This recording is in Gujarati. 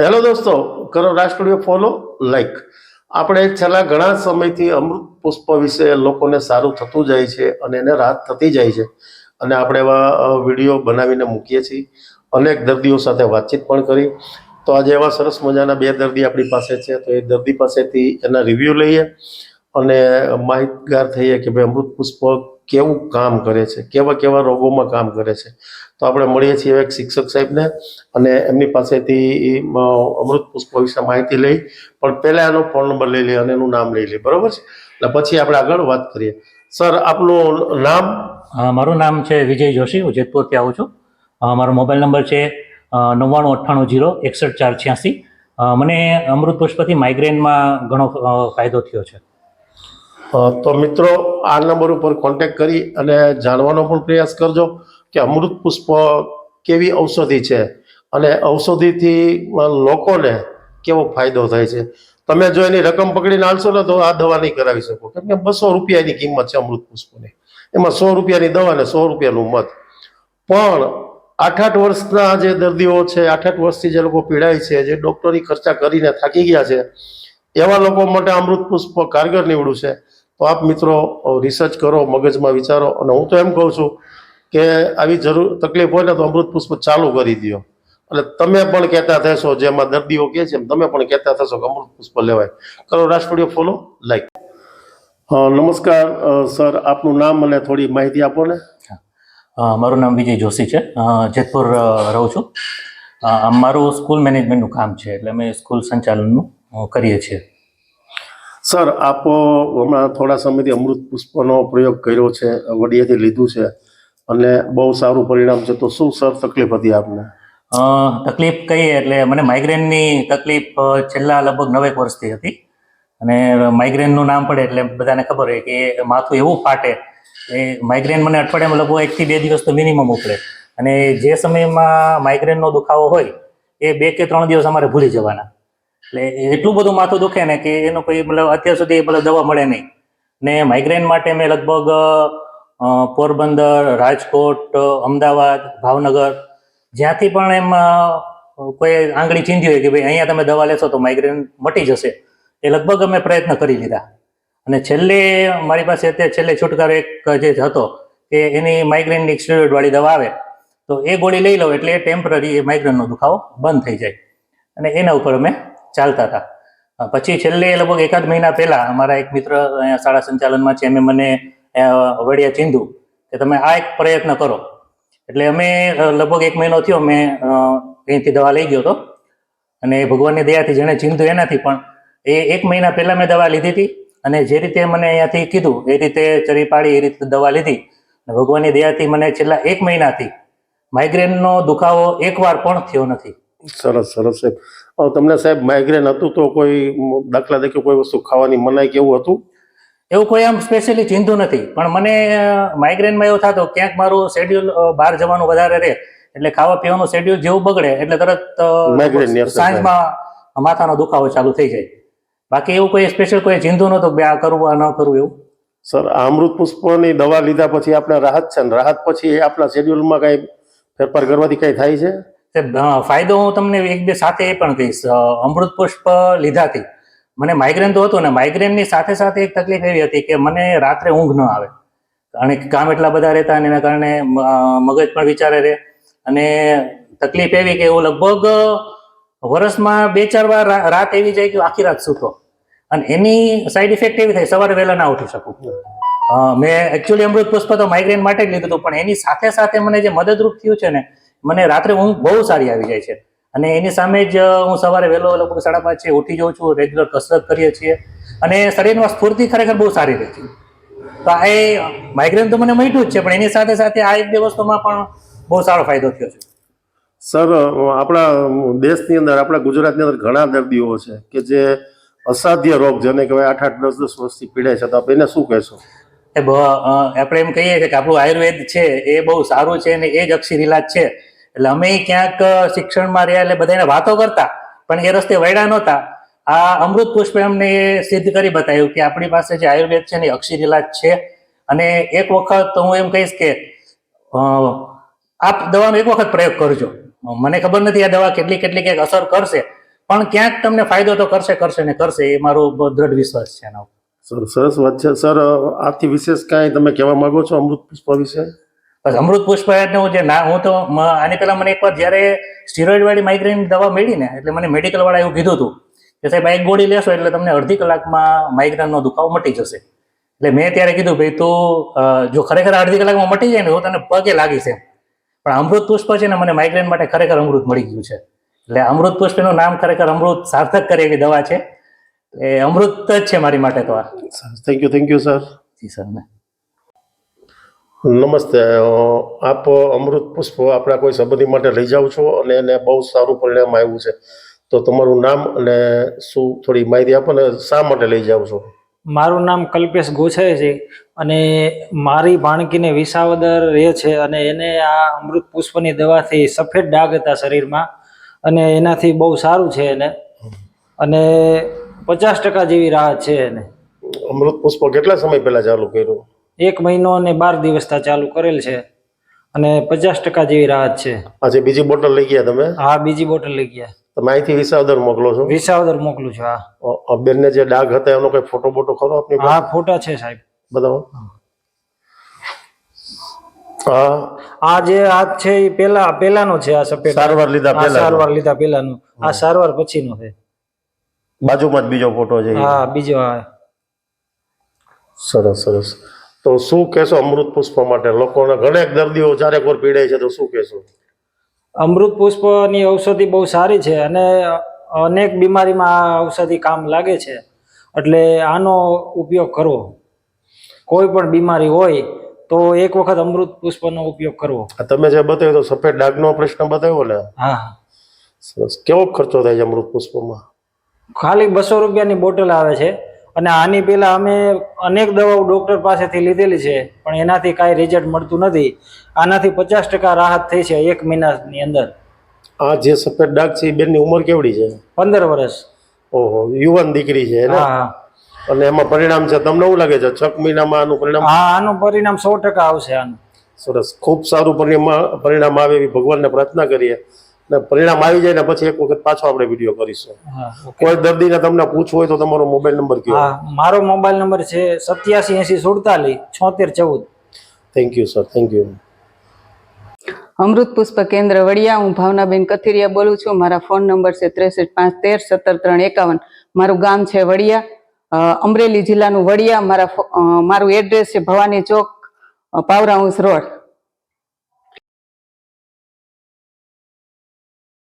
હેલો દોસ્તો, કરો રાજ ફોલો, લાઈક. આપણે છેલ્લા ઘણા સમયથી અમૃત પુષ્પ વિશે લોકોને સારું થતું જાય છે અને એને રાહત થતી જાય છે. અને આપણે એવા વીડિયો બનાવીને મૂકીએ છીએ. અનેક દર્દીઓ સાથે વાતચીત પણ કરી. તો આજે એવા સરસ મજાના બે દર્દી આપણી પાસે છે. તો એ દર્દી પાસેથી એના રિવ્યૂ લઈએ અને માહિતગાર થઈએ કે ભાઈ અમૃત પુષ્પ કેવું કામ કરે છે? કેવા કેવા રોગોમાં કામ કરે છે? તો આપણે મળીએ છીએ એક શિક્ષક સાહેબને અને એમની પાસેથી અમૃત પુષ્પ વિશે માહિતી લઈ, પણ પહેલાં એનો ફોન નંબર લઈ લઈએ અને એનું નામ લઈ લઈએ. બરોબર છે? એટલે પછી આપણે આગળ વાત કરીએ. સર, આપનું નામ? મારું નામ છે વિજય જોશી. હું જેતપુરથી આવું છું. મારો મોબાઈલ નંબર છે નવ્વાણું અઠ્ઠાણું જીરો, એકસઠ ચાર છ્યાસી. મને અમૃત પુષ્પથી માઇગ્રેનમાં ઘણો ફાયદો થયો છે. તો મિત્રો, આ નંબર ઉપર કોન્ટેક્ટ કરી અને જાણવાનો પણ પ્રયાસ કરજો કે અમૃત પુષ્પ કેવી ઔષધિ છે અને ઔષધિથી લોકોને કેવો ફાયદો થાય છે. તમે જો એની રકમ પકડીને હાલશો ને તો આ દવા નહીં કરાવી શકો. કેમ કે બસો રૂપિયાની કિંમત છે અમૃત પુષ્પની. એમાં સો રૂપિયાની દવા ને સો રૂપિયાનું મત પણ આઠ આઠ વર્ષના જે દર્દીઓ છે, આઠ આઠ વર્ષથી જે લોકો પીડાય છે, જે ડૉક્ટરી ખર્ચા કરીને થાકી ગયા છે, એવા લોકો માટે અમૃત પુષ્પ કારગર નીવડું છે. તો આપ મિત્રો રિસર્ચ કરો, મગજમાં વિચારો. અને હું તો એમ કહું છું કે આવી જરૂર, તકલીફ હોય ને તો અમૃત પુષ્પ ચાલુ કરી દો એટલે તમે પણ કહેતા થશો જેમાં દર્દીઓ કહે છે તમે પણ કહેતા થશો કે અમૃત પુષ્પ લેવાય. કરો સ્ટુડિયો ફોલો લાઈક નમસ્કાર સર, આપનું નામ અને થોડી માહિતી આપો ને. મારું નામ વિજય જોશી છે. જેતપુર રહું છું. મારું સ્કૂલ મેનેજમેન્ટનું કામ છે, એટલે અમે સ્કૂલ સંચાલનનું કરીએ છીએ. સર, આપ હમણાં થોડા સમયથી અમૃત પુષ્પનો પ્રયોગ કર્યો છે, વડીયાથી લીધું છે, અને બહુ સારું પરિણામ છે. તો શું સર તકલીફ હતી આપને? તકલીફ કહીએ એટલે મને માઇગ્રેનની તકલીફ છેલ્લા લગભગ નવેક વર્ષથી હતી. અને માઇગ્રેનનું નામ પડે એટલે બધાને ખબર હોય કે માથું એવું ફાટે. એ માઇગ્રેન મને અઠવાડિયામાં લગભગ એકથી બે દિવસ તો મિનિમમ ઉપડે. અને જે સમયમાં માઇગ્રેનનો દુખાવો હોય, એ બે કે ત્રણ દિવસ અમારે ભૂલી જવાના. એટલે એટલું બધું માથું દુખે ને કે એનો કોઈ મતલબ અત્યાર સુધી મતલબ દવા મળે નહીં. ને માઇગ્રેન માટે મેં લગભગ પોરબંદર, રાજકોટ, અમદાવાદ, ભાવનગર જ્યાંથી પણ એમ કોઈ આંગળી ચીંધી હોય કે ભાઈ અહીંયા તમે દવા લેશો તો માઇગ્રેન મટી જશે, એ લગભગ અમે પ્રયત્ન કરી લીધા. અને છેલ્લે મારી પાસે અત્યારે છેલ્લે છુટકારો એક જે હતો કે એની માઇગ્રેનની સ્ટેરોઇડવાળી દવા આવે તો એ ગોળી લઈ લો એટલે ટેમ્પરરી એ માઇગ્રેનનો દુખાવો બંધ થઈ જાય. અને એના ઉપર અમે ચાલતા હતા. પછી છેલ્લે લગભગ એકાદ મહિના પહેલા અમારા એક મિત્ર અહીંયા શાળા સંચાલનમાં છે, એમ મને વડિયા ચીંધું, કે તમે આ એક પ્રયત્ન કરો. એટલે અમે લગભગ એક મહિનો થયો મેં અહીંથી દવા લઈ ગયો હતો. અને ભગવાનની દયાથી જેણે ચીંધું એનાથી પણ એ એક મહિના પહેલાં મેં દવા લીધી હતી. અને જે રીતે મને અહીંયાથી કીધું, એ રીતે ચરી પાડી, એ રીતે દવા લીધી. ભગવાનની દયાથી મને છેલ્લા એક મહિનાથી માઇગ્રેનનો દુખાવો એકવાર પણ થયો નથી. સરસ સરસ સાહેબ તમને સાહેબ માઇગ્રેન હતું તો કોઈ દાખલા તરીકે કોઈ વસ્તુ ખાવાની મનાઈ કે એવું હતું? એવું કોઈ આમ સ્પેશિયલી ચિંતું નથી. પણ મને માઇગ્રેનમાં એવું થતો ક્યાંક મારું શેડ્યુલ બહાર જવાનું વધારે રહે. એટલે ખાવા પીવાનું શેડ્યુલ જેવું બગડે એટલે તરત. સાંજમાં માથાનો દુખાવો ચાલુ થઈ જાય. બાકી એવું કોઈ સ્પેશિયલ કોઈ ચિંતું નહોતું કે બે આ કરવું આ ન કરવું એવું? સર અમૃત પુષ્પની દવા લીધા પછી આપણે રાહત છે ને? રાહત પછી આપણા શેડ્યુલમાં કંઈ ફેરફાર કરવાથી કંઈ થાય છે? ફાયદો હું તમને એક બે સાથે એ પણ કહીશ. અમૃત પુષ્પ લીધાથી. મને માઇગ્રેન તો હતું ને માઇગ્રેનની સાથે સાથે એક તકલીફ એવી હતી કે મને રાત્રે ઊંઘ ન આવે. કે કામ એટલા બધા રહેતા અને એના કારણે મગજ પણ વિચારે રહે અને તકલીફ એવી કે હું લગભગ વર્ષમાં બે ચાર વાર રાત એવી જાય કે આખી રાત સૂતો. અને એની સાઈડ ઇફેક્ટ એવી થાય, સવારે વહેલા ના ઉઠી શકું. મેં એકચ્યુઅલી અમૃત પુષ્પ તો માઇગ્રેન માટે જ લીધું હતું, પણ એની સાથે સાથે મને જે મદદરૂપ થયું છે ને મને રાત્રે ઊંઘ બહુ સારી આવી જાય છે. અને એની સામે જ હું સવારે વહેલો લગભગ સાડા પાંચે ઉઠી જાઉં છું રેગ્યુલર કસરત કરીએ છીએ. અને શરીરમાં સ્ફૂર્તિ ખરેખર બહુ સારી રહે છે. તો આ એ માઇગ્રેન તો મને મટ્યું જ છે પણ એની સાથે સાથે આ એક બે વસ્તુમાં પણ બહુ સારો ફાયદો થયો છે. સર આપણા દેશની અંદર આપણા ગુજરાતની અંદર ઘણા દર્દીઓ છે કે જે અસાધ્ય રોગ જેને કહેવાય આઠ આઠ દસ દસ વર્ષથી પીડાય છે. તો આપ એને શું કહેશો? એ આપણે એમ કહીએ કે આપણું આયુર્વેદ છે એ બહુ સારું છે અને એ જ અક્ષર ઇલાજ છે. એટલે અમે ક્યાંક શિક્ષણમાં રહ્યા એટલે બધાને વાતો કરતા, પણ એ રસ્તે વળ્યા નહોતા. આ અમૃત પુષ્પે અમને સિદ્ધ કરી બતાવ્યું કે આપણી પાસે જે આયુર્વેદ છે ને અક્ષર ઇલાજ છે. અને એક વખત હું એમ કહીશ કે આપ દવાનો એક વખત પ્રયોગ કરજો. મને ખબર નથી આ દવા કેટલી કેટલી ક્યાંક અસર કરશે, પણ ક્યાંક તમને ફાયદો તો કરશે કરશે ને કરશે, એ મારો દ્રઢ વિશ્વાસ છે એના ઉપર. સર, સરસ વાત છે. સર આથી વિશેષ કાંઈ તમે કહેવા માંગો છો અમૃત પુષ્પ વિશે? બસ અમૃત પુષ્પ હું જે ના હું તો આની પહેલાં મને એકવાર જ્યારે સ્ટીરોઇડ વાળી માઇગ્રેન દવા મળી ને એટલે મને મેડિકલ વાળા એવું કીધું હતું કે સાહેબ આ એક ગોળી લેશો એટલે તમને અડધી કલાકમાં માઇગ્રેનનો દુખાવો મટી જશે. એટલે મેં ત્યારે કીધું ભાઈ તું જો ખરેખર અડધી કલાકમાં મટી જાય ને તો તને પગે લાગીશ એમ પણ અમૃત પુષ્પ છે ને મને માઇગ્રેન માટે ખરેખર અમૃત મળી ગયું છે. એટલે અમૃત પુષ્પનું નામ ખરેખર અમૃત સાર્થક કરે એવી દવા છે. એ અમૃત જ છે મારી માટે તો આ. Thank you thank you sir ji sir ને. નમસ્તે આપ અમૃત પુષ્પ આપણા કોઈ સંબંધી માટે લઈ જાઓ છો અને એને બહુ સારું પરિણામ આવ્યું છે. તો તમારું નામ અને શું થોડી માહિતી આપો ને શા માટે લઈ જાઓ છો? મારું નામ કલ્પેશ ગોછાય છે અને મારી ભાણકીને વિસાવદર રહે છે અને એને આ અમૃત પુષ્પની દવાથી સફેદ ડાઘ હતા શરીરમાં અને એનાથી બહુ સારું છે એને. અને પચાસ ટકા જેવી રાહત છે એને. અમૃત પુષ્પ કેટલા સમય પહેલા ચાલુ કર્યું? એક મહિનો અને બાર દિવસ ચાલુ કરેલ છે. અને પચાસ ટકા જેવી રાહત છે. આજે બીજી બોટલ લઈ ગયા તમે? હા બીજી બોટલ લઈ ગયા. તમે અહીંથી વિસાવદર મોકલો છો? વિસાવદર મોકલું છું હા. બેનને જે ડાઘ હતા એનો કોઈ ફોટો બોટો ખરો આપની હા ફોટા છે સાહેબ. બતાવો. હા. આ જે હાથ છે એ પેલા પેલાનો છે આ સફેદ સારવાર લીધા પહેલા સારવાર લીધા પેલાનો. આ સારવાર પછીનો છે. બાજુમાં જ બીજો ફોટો છે હા બીજો હા. સરસ સરસ. તો શું કહેશો અમૃત પુષ્પ માટે? લોકોને ઘણા દર્દીઓ જ્યારે કોઈ પીડાય છે તો શું કહેશો? અમૃત પુષ્પની ઔષધિ બહુ સારી છે અને અનેક બીમારીમાં આ ઔષધિ કામ લાગે છે. એટલે આનો ઉપયોગ કરવો. કોઈ પણ બીમારી હોય તો એક વખત અમૃત પુષ્પનો ઉપયોગ કરવો. તમે જે બતાવ્યું તો સફેદ ડાઘનો પ્રશ્ન બતાવ્યો ને? હા. સરસ. કેવો ખર્ચો થાય છે અમૃત પુષ્પમાં? ખાલી બસો રૂપિયાની બોટલ આવે છે. અને આની પહેલા અમે અનેક દવાઓ ડૉક્ટર પાસેથી લીધેલી છે પણ એનાથી કાંઈ રિઝલ્ટ મળતું નથી. આનાથી પચાસ ટકા રાહત થઈ છે એક મહિનાની અંદર. આ જે સફેદ ડાઘ છે એ બેનની ઉંમર કેવડી છે? પંદર વર્ષ. ઓહો યુવાન દીકરી છે હા અને એમાં પરિણામ છે તમને એવું લાગે છે? છ મહિનામાં આનું પરિણામ? હા આનું પરિણામ સો ટકા આવશે આનું. સરસ. ખૂબ સારું પરિણામ પરિણામ આવે એવી ભગવાનને પ્રાર્થના કરીએ. ને પરિણામ આવી જાય ને પછી એક વખત પાછો આપણે વીડિયો કરીશું. કોઈ દર્દીને તમને પૂછવું હોય તો તમારો મોબાઈલ નંબર કયો. મારો મોબાઈલ નંબર છે સત્યાસી એસી સુડતાલીસ છોતેર ચૌદ. Thank you sir thank you Amrut Pushp કેન્દ્ર વડિયા હું ભાવનાબેન કથિરિયા બોલું છું. મારા ફોન નંબર છે ત્રેસઠ પાંચ તેર સત્તર ત્રણ એકાવન. મારું ગામ છે વડિયા અમરેલી જિલ્લાનું વડિયા. મારા મારું એડ્રેસ છે Bhavani Chowk power house road.